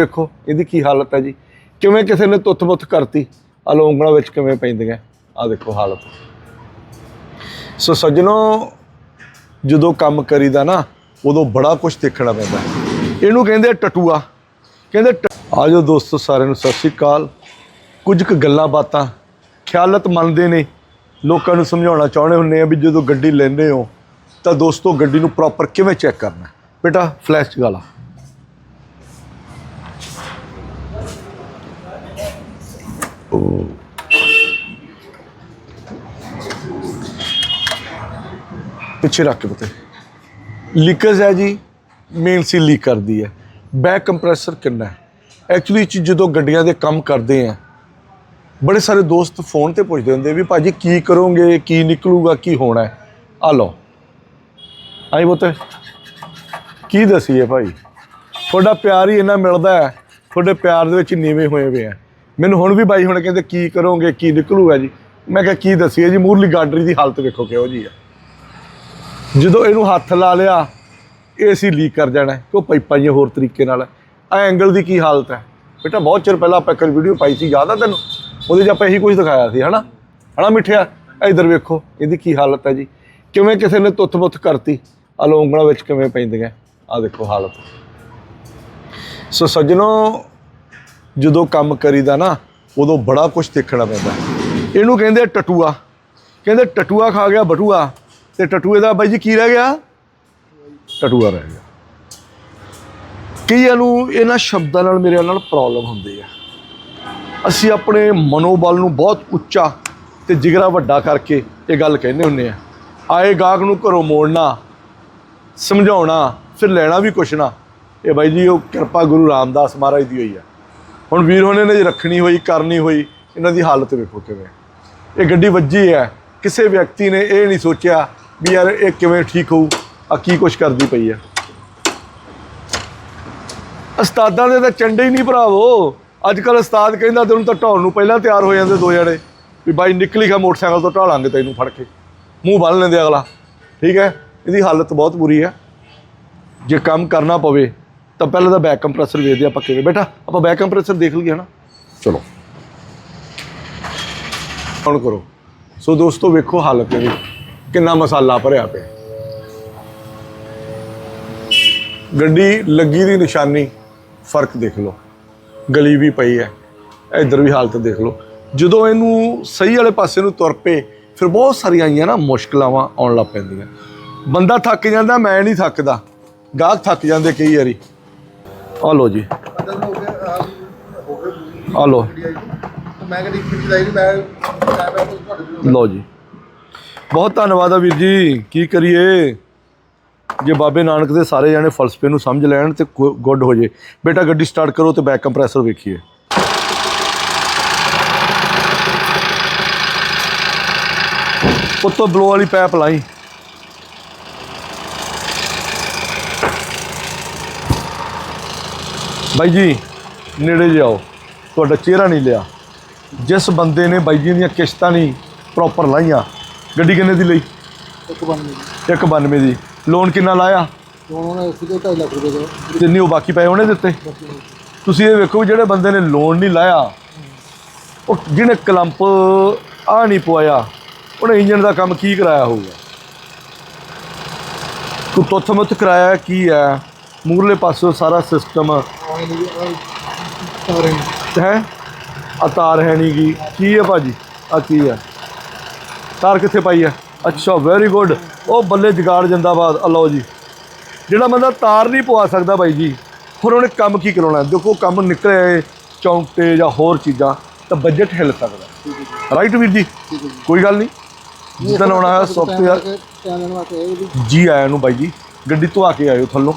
ਦੇਖੋ ਇਹਦੀ ਕੀ ਹਾਲਤ ਹੈ ਜੀ। ਕਿਵੇਂ ਕਿਸੇ ਨੇ ਤੁੱਥ ਮੁੱਤ ਕਰਤੀ ਆ ਉਂਗਲਾਂ ਵਿੱਚ ਕਿਵੇਂ ਪੈਂਦੀਆਂ। ਆ ਦੇਖੋ ਹਾਲਤ। ਸੋ ਸੱਜਣੋ, ਜਦੋਂ ਕੰਮ ਕਰੀਦਾ ਨਾ, ਉਦੋਂ ਬੜਾ ਕੁਝ ਦੇਖਣਾ ਪੈਂਦਾ। ਇਹਨੂੰ ਕਹਿੰਦੇ ਟਟੂਆ। ਕਹਿੰਦੇ ਟ- ਆ ਜਾਓ ਦੋਸਤੋ, ਸਾਰਿਆਂ ਨੂੰ ਸਤਿ ਸ਼੍ਰੀ ਅਕਾਲ। ਕੁਝ ਕੁ ਗੱਲਾਂ ਬਾਤਾਂ। ਖਿਆਲਤ ਮੰਨਦੇ ਨੇ। ਲੋਕਾਂ ਨੂੰ ਸਮਝਾਉਣਾ ਚਾਹੁੰਦੇ ਹੁੰਦੇ ਆ ਵੀ ਜਦੋਂ ਗੱਡੀ ਲੈਂਦੇ ਹੋ, ਤਾਂ ਦੋਸਤੋ, ਗੱਡੀ ਨੂੰ ਪ੍ਰੋਪਰ ਕਿਵੇਂ ਚੈੱਕ ਕਰਨਾ? ਬੇਟਾ ਫਲੈਸ਼ ਜਗਾ ਲਾ। ਪਿੱਛੇ ਰੱਖ ਕੇ ਪਤੇ ਲੀਕੇਜ ਹੈ ਜੀ ਮੇਨ ਸੀ ਲੀਕ ਕਰਦੀ ਹੈ। ਬੈਕ ਕੰਪਰੈਸਰ ਕਿੰਨਾ ਹੈ? ਐਕਚੁਅਲੀ ਚ ਜਦੋਂ ਗੱਡੀਆਂ ਦੇ ਕੰਮ ਕਰਦੇ ਆ, ਬੜੇ ਸਾਰੇ ਦੋਸਤ ਫੋਨ ਤੇ ਪੁੱਛਦੇ ਹੁੰਦੇ ਵੀ ਭਾਜੀ ਕੀ ਕਰੋਗੇ, ਕੀ ਨਿਕਲੂਗਾ, ਕੀ ਹੋਣਾ ਹੈ? ਆ ਲਓ। ਆਈ ਬੋਤੇ, ਕੀ ਦਸੀਏ ਭਾਈ? ਤੁਹਾਡਾ ਪਿਆਰ ਹੀ ਇੰਨਾ ਮਿਲਦਾ ਹੈ, ਤੁਹਾਡੇ ਪਿਆਰ ਦੇ ਵਿੱਚ ਨੀਵੇਂ ਹੋਏ ਹੋਏ ਆ। ਮੈਨੂੰ ਹੁਣ ਵੀ ਬਾਈ ਹੁਣ ਕਹਿੰਦੇ ਕੀ ਕਰੋਗੇ, ਕੀ ਨਿਕਲੂਗਾ ਜੀ। ਮੈਂ ਕਿਹਾ ਕੀ ਦਸੀਏ ਜੀ, ਮੂਰਲੀ ਗਾਡਰੀ ਦੀ ਹਾਲਤ ਵੇਖੋ ਕਿਹੋ ਜੀ ਆ। ਜਦੋਂ ਇਹਨੂੰ ਹੱਥ ਲਾ ਲਿਆ ਇਹ ਅਸੀਂ ਲੀਕ ਕਰ ਜਾਣਾ ਹੈ, ਕਿਉਂ ਪਾਈਪਾਂ ਜਿਹੀਆਂ ਹੋਰ ਤਰੀਕੇ ਨਾਲ? ਆ ਐਂਗਲ ਦੀ ਕੀ ਹਾਲਤ ਹੈ? ਬੇਟਾ ਬਹੁਤ ਚਿਰ ਪਹਿਲਾਂ ਆਪਾਂ ਇੱਕ ਵੀਡੀਓ ਪਾਈ ਸੀ ਯਾਦ ਆ ਤੈਨੂੰ? ਉਹਦੇ 'ਚ ਆਪਾਂ ਇਹੀ ਕੁਝ ਦਿਖਾਇਆ ਸੀ ਹਨਾ? ਹਨਾ ਮਿੱਠਿਆ? ਇਧਰ ਵੇਖੋ ਇਹਦੀ ਕੀ ਹਾਲਤ ਹੈ ਜੀ? ਕਿਵੇਂ ਕਿਸੇ ਨੇ ਤੁੱਥ ਮੁੱਥ ਕਰਤੀ? ਆ ਉਂਗਲਾਂ ਵਿੱਚ ਕਿਵੇਂ ਪੈਂਦੀਆਂ ਆ ਦੇਖੋ ਹਾਲਤ। ਸੋ ਸੱਜਣੋ ਜਦੋਂ ਕੰਮ ਕਰੀਦਾ ਨਾ ਉਦੋਂ ਬੜਾ ਕੁਝ ਦੇਖਣਾ ਪੈਂਦਾ। ਇਹਨੂੰ ਕਹਿੰਦੇ ਟਟੂਆ। ਕਹਿੰਦੇ ਟਟੂਆ ਖਾ ਗਿਆ ਬਟੂਆ। ਤੇ ਟਟੂਏ ਦਾ ਬਾਈ ਜੀ ਕੀ ਰਹਿ ਗਿਆ? ਟਟੂਆ ਰਹਿ ਗਿਆ। ਕਈਆਂ ਨੂੰ ਇਹਨਾਂ ਸ਼ਬਦਾਂ ਨਾਲ ਮੇਰੇ ਨਾਲ ਪ੍ਰੋਬਲਮ ਹੁੰਦੀ ਹੈ ਅਸੀਂ ਆਪਣੇ ਮਨੋਬਲ ਨੂੰ ਬਹੁਤ ਉੱਚਾ ਤੇ ਜਿਗਰਾ ਵੱਡਾ ਕਰਕੇ ਇਹ ਗੱਲ ਕਹਿੰਦੇ ਹੁੰਦੇ ਆ। ਆਏ ਗਾਹਕ ਨੂੰ ਘਰੋਂ ਮੋੜਨਾ, ਸਮਝਾਉਣਾ, ਫਿਰ ਲੈਣਾ ਵੀ ਕੁਛ ਨਾ। ਇਹ ਬਾਈ ਜੀ, ਉਹ ਕਿਰਪਾ ਗੁਰੂ ਰਾਮਦਾਸ ਮਹਾਰਾਜ ਦੀ ਹੋਈ ਆ। ਹੁਣ ਵੀਰ ਹੋਣੇ ਨੇ ਰੱਖਣੀ ਹੋਈ, ਕਰਨੀ ਹੋਈ, ਇਹਨਾਂ ਦੀ ਹਾਲਤ ਵੇਖੋ ਕਿਵੇਂ। ਇਹ ਗੱਡੀ ਵੱਜੀ ਹੈ ਕਿਸੇ ਵਿਅਕਤੀ ਨੇ ਇਹ ਨਹੀਂ ਸੋਚਿਆ ਵੀ ਯਾਰ ਇਹ ਕਿਵੇਂ ਠੀਕ ਹੋਊ? ਆ ਕੀ ਕੁਛ ਕਰਦੀ ਪਈ ਹੈ ਉਸਤਾਦਾਂ ਦੇ ਤਾਂ ਚੰਡੇ ਹੀ ਨਹੀਂ ਭਰਾਵੋ। ਅੱਜ ਕੱਲ ਉਸਤਾਦ ਕਹਿੰਦਾ ਤੈਨੂੰ ਤਾਂ ਢਾਉਣ ਨੂੰ ਪਹਿਲਾਂ ਤਿਆਰ ਹੋ ਜਾਂਦੇ ਦੋ ਜਣੇ। ਵੀ ਬਾਈ ਨਿਕਲੀ ਖਾ ਮੋਟਰਸਾਈਕਲ ਤੋਂ ਢਾਲਾਂਗੇ ਤੈਨੂੰ ਫੜ ਕੇ। ਮੂੰਹ ਬੰਨ ਲੈਂਦੇ ਅਗਲਾ। ਠੀਕ ਹੈ? ਇਹਦੀ ਹਾਲਤ ਬਹੁਤ ਬੁਰੀ ਹੈ ਜੇ ਕੰਮ ਕਰਨਾ ਪਵੇ, ਤਾਂ ਪਹਿਲਾਂ ਤਾਂ ਬੈਕ ਕੰਪਰੈਸਰ ਵੇਖਦੇ ਆਪਾਂ ਕਿਵੇਂ। ਬੇਟਾ, ਆਪਾਂ ਬੈਕ ਕੰਪਰੈਸਰ ਦੇਖ ਲਈਏ ਨਾ ਚਲੋ। ਹੁਣ ਕਰੋ। ਸੋ ਦੋਸਤੋ, ਵੇਖੋ ਹਾਲਤ ਇਹਦੀ। ਕਿੰਨਾ ਮਸਾਲਾ ਭਰਿਆ ਪਿਆ। ਗੱਡੀ ਲੱਗੀ ਦੀ ਨਿਸ਼ਾਨੀ ਫ਼ਰਕ ਦੇਖ ਲਓ। ਗਲੀ ਵੀ ਪਈ ਹੈ ਇੱਧਰ ਵੀ ਹਾਲਤ ਦੇਖ ਲਓ। ਜਦੋਂ ਇਹਨੂੰ ਸਹੀ ਵਾਲੇ ਪਾਸੇ ਨੂੰ ਤੁਰ ਪਏ ਫਿਰ ਬਹੁਤ ਸਾਰੀਆਂ ਆਈਆਂ ਨਾ ਮੁਸ਼ਕਲਾਵਾਂ ਆਉਣ ਲੱਗ ਪੈਂਦੀਆਂ। ਬੰਦਾ ਥੱਕ ਜਾਂਦਾ ਮੈਂ ਨਹੀਂ ਥੱਕਦਾ। ਗਾਹਕ ਥੱਕ ਜਾਂਦੇ ਕਈ ਵਾਰੀ। ਆ ਲਓ ਜੀ। ਆ ਲਓ। ਮੈਂ ਕਹਿੰਦੀ ਕਿ ਚਾਹੀਦੀ ਮੈਂ ਲਓ ਜੀ। ਬਹੁਤ ਧੰਨਵਾਦ ਆ ਵੀਰ ਜੀ। ਕੀ ਕਰੀਏ? ਜੇ ਬਾਬੇ ਨਾਨਕ ਦੇ ਸਾਰੇ ਜਾਣੇ ਫਲਸਫੇ ਨੂੰ ਸਮਝ ਲੈਣ ਤੇ ਗੁੱਡ ਹੋ ਜੇ। ਬੇਟਾ ਗੱਡੀ ਸਟਾਰਟ ਕਰੋ ਤੇ ਬੈਕ ਕੰਪਰੈਸਰ ਵੇਖੀਏ। ਉੱਤੋਂ ਬਲੋ ਵਾਲੀ ਪਾਈਪ ਲਾਈ। ਬਾਈ ਜੀ, ਨੇੜੇ ਜਾਓ। ਤੁਹਾਡਾ ਚਿਹਰਾ ਨਹੀਂ ਲਿਆ। ਜਿਸ ਬੰਦੇ ਨੇ ਬਾਈ ਜੀ ਦੀਆਂ ਕਿਸ਼ਤਾਂ ਨਹੀਂ ਪ੍ਰੋਪਰ ਲਾਈਆਂ ਗੱਡੀ ਕਿੰਨੇ ਦੀ ਲਈ? ਇੱਕ ਬਣ ਗਈ 192 ਦੀ। ਲੋਨ ਕਿੰਨਾ ਲਾਇਆ? ਹੁਣ ਉਹਨੇ ਸਿੱਧੇ 2.5 ਲੱਖ ਰੁਪਏ ਦਾ। ਜਿੰਨੀ ਉਹ ਬਾਕੀ ਪਏ ਉਹਨੇ ਦਿੱਤੇ? ਤੁਸੀਂ ਇਹ ਵੇਖੋ ਵੀ ਜਿਹੜੇ ਬੰਦੇ ਨੇ ਲੋਨ ਨਹੀਂ ਲਾਇਆ ਉਹ ਜਿਹਨੇ ਕਲੰਪ ਆ ਨਹੀਂ ਪਵਾਇਆ ਉਹਨੇ ਇੰਜਨ ਦਾ ਕੰਮ ਕੀ ਕਰਾਇਆ ਹੋਊਗਾ? ਤੂੰ ਤੁੱਥ ਮੁੱਥ ਕਰਾਇਆ ਕੀ ਹੈ? ਮੂਰਲੇ ਪਾਸੋਂ ਸਾਰਾ ਸਿਸਟਮ ਹੈ? ਆ ਤਾਰ ਹੈ ਨਹੀਂ ਕੀ ਹੈ ਭਾਜੀ? ਆ ਕੀ ਹੈ? ਤਾਰ ਕਿੱਥੇ ਪਾਈ ਹੈ? ਅੱਛਾ ਵੈਰੀ ਗੁੱਡ ਉਹ ਬੱਲੇ ਜਗਾੜ ਜਿੰਦਾਬਾਦ ਆ ਲਓ ਜੀ। ਜਿਹੜਾ ਬੰਦਾ ਤਾਰ ਨਹੀਂ ਪਵਾ ਸਕਦਾ ਬਾਈ ਜੀ, ਹੁਣ ਉਹਨੇ ਕੰਮ ਕੀ ਕਰਾਉਣਾ? ਦੇਖੋ, ਕੰਮ ਨਿਕਲੇ ਚੌਂਕੇ ਜਾਂ ਹੋਰ ਚੀਜ਼ਾਂ, ਤਾਂ ਬਜਟ ਹਿੱਲ ਸਕਦਾ। ਰਾਈਟ ਵੀਰ ਜੀ? ਕੋਈ ਗੱਲ ਨਹੀਂ। ਜਿੱਦਣ ਆਉਣਾ ਹੈ ਸੌਫਟਵੇਅਰ ਜੀ ਆਇਆ ਨੂੰ ਬਾਈ ਜੀ, ਗੱਡੀ ਧਵਾ ਕੇ ਆਇਓ ਥੱਲੋਂ।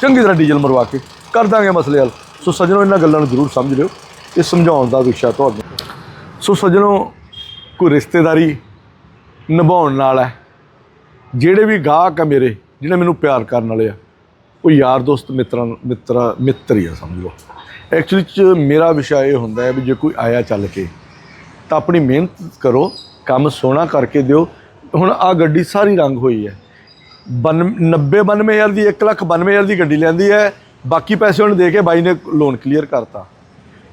ਚੰਗੀ ਤਰ੍ਹਾਂ ਡੀਜ਼ਲ ਮਰਵਾ ਕੇ। ਕਰ ਦਾਂਗੇ ਮਸਲੇ ਹੱਲ। ਸੋ ਸੱਜਣੋ, ਇਹਨਾਂ ਗੱਲਾਂ ਨੂੰ ਜ਼ਰੂਰ ਸਮਝ ਲਿਓ। ਇਹ ਸਮਝਾਉਣ ਦਾ ਵਿਸ਼ਾ ਤੁਹਾਨੂੰ ਸੋ ਸੱਜਣੋ, ਕੋਈ ਰਿਸ਼ਤੇਦਾਰੀ ਨਿਭਾਉਣ ਨਾਲ ਹੈ। ਜਿਹੜੇ ਵੀ ਗਾਹਕ ਆ ਮੇਰੇ ਜਿਹੜੇ ਮੈਨੂੰ ਪਿਆਰ ਕਰਨ ਵਾਲੇ ਆ, ਉਹ ਯਾਰ ਦੋਸਤ ਮਿੱਤਰਾਂ, ਮਿੱਤਰਾ, ਮਿੱਤਰ ਹੀ ਆ, ਸਮਝ ਲਓ। ਐਕਚੁਅਲੀ ਚ ਮੇਰਾ ਵਿਸ਼ਾ ਇਹ ਹੁੰਦਾ ਹੈ ਵੀ ਜੇ ਕੋਈ ਆਇਆ ਚੱਲ ਕੇ, ਤਾਂ ਆਪਣੀ ਮਿਹਨਤ ਕਰੋ, ਕੰਮ ਸੋਹਣਾ ਕਰਕੇ ਦਿਓ। ਹੁਣ ਆ ਗੱਡੀ ਸਾਰੀ ਰੰਗ ਹੋਈ ਹੈ। 90 92000 ਦੀ 1 ਲੱਖ 92000 ਦੀ ਗੱਡੀ ਲੈਂਦੀ ਹੈ। ਬਾਕੀ ਪੈਸੇ ਉਹਨੂੰ ਦੇ ਕੇ ਬਾਈ ਨੇ ਲੋਨ ਕਲੀਅਰ ਕਰਤਾ।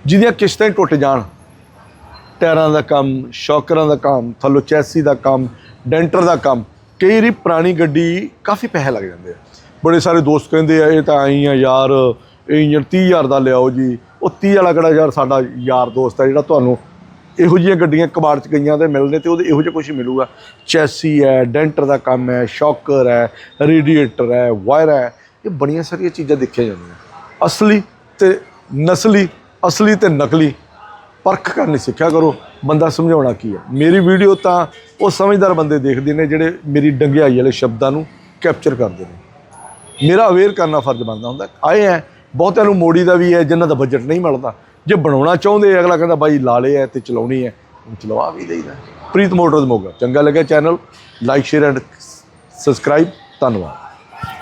ਜਿਹਦੀਆਂ ਕਿਸ਼ਤਾਂ ਹੀ ਟੁੱਟ ਜਾਣ। ਟਾਇਰਾਂ ਦਾ ਕੰਮ, ਸ਼ੌਕਰਾਂ ਦਾ ਕੰਮ, ਥੱਲੋਂ ਚੈਸੀ ਦਾ ਕੰਮ, ਡੈਂਟਰ ਦਾ ਕੰਮ, ਕਈ ਵਾਰੀ ਪੁਰਾਣੀ ਗੱਡੀ ਕਾਫੀ ਪੈਸੇ ਲੱਗ ਜਾਂਦੇ ਆ। ਬੜੇ ਸਾਰੇ ਦੋਸਤ ਕਹਿੰਦੇ ਆ, ਇਹ ਤਾਂ ਆਈ ਆ ਯਾਰ, ਇਹ ਇੰਜਨ 30000 ਦਾ ਲਿਆਓ ਜੀ, ਉਹ 30 ਵਾਲਾ ਕਿਹੜਾ ਯਾਰ ਸਾਡਾ ਯਾਰ ਦੋਸਤ ਹੈ ਜਿਹੜਾ ਤੁਹਾਨੂੰ ਇਹੋ ਜਿਹੀਆਂ ਗੱਡੀਆਂ ਕਬਾੜ ਚ ਗਈਆਂ ਤੇ ਮਿਲਦੇ ਤੇ ਉਹਦੇ ਇਹੋ ਜਿਹਾ ਕੁਝ ਮਿਲੂਗਾ। ਚੈਸੀ ਹੈ, ਡੈਂਟਰ ਦਾ ਕੰਮ ਹੈ, ਸ਼ੌਕਰ ਹੈ, ਰੇਡੀਏਟਰ ਹੈ, ਵਾਇਰ ਹੈ, ਇਹ ਬੜੀਆਂ ਸਾਰੀਆਂ ਚੀਜ਼ਾਂ ਦੇਖੀਆਂ ਜਾਂਦੀਆਂ। ਅਸਲੀ ਤੇ ਨਸਲੀ, ਅਸਲੀ ਤੇ ਨਕਲੀ। ਪਰਖ ਕਰਨੀ ਸਿੱਖਿਆ ਕਰੋ, ਬੰਦਾ ਸਮਝਾਉਣਾ ਕੀ ਹੈ ਮੇਰੀ ਵੀਡੀਓ ਤਾਂ ਉਹ ਸਮਝਦਾਰ ਬੰਦੇ ਦੇਖਦੇ ਨੇ ਜਿਹੜੇ ਮੇਰੀ ਡੰਗਿਆਈ ਵਾਲੇ ਸ਼ਬਦਾਂ ਨੂੰ ਕੈਪਚਰ ਕਰਦੇ ਨੇ। ਮੇਰਾ ਅਵੇਅਰ ਕਰਨਾ ਫਰਜ਼ ਬਣਦਾ ਹੁੰਦਾ। ਆਏ ਹੈ ਬਹੁਤਿਆਂ ਨੂੰ ਮੋੜੀ ਦਾ ਵੀ ਹੈ ਜਿਨ੍ਹਾਂ ਦਾ ਬਜਟ ਨਹੀਂ ਮਿਲਦਾ। ਜੇ ਬਣਾਉਣਾ ਚਾਹੁੰਦੇ ਅਗਲਾ ਕਹਿੰਦਾ, ਬਾਈ ਲਾ ਲਏ ਹੈ ਤੇ ਚਲਾਉਣੀ ਹੈ ਹੁਣ ਚਲਵਾ ਵੀ ਲਈਦਾ ਪ੍ਰੀਤ ਮੋਟਰਜ਼ ਮੋਗਾ। ਚੰਗਾ ਲੱਗਿਆ channel like share and subscribe ਧੰਨਵਾਦ।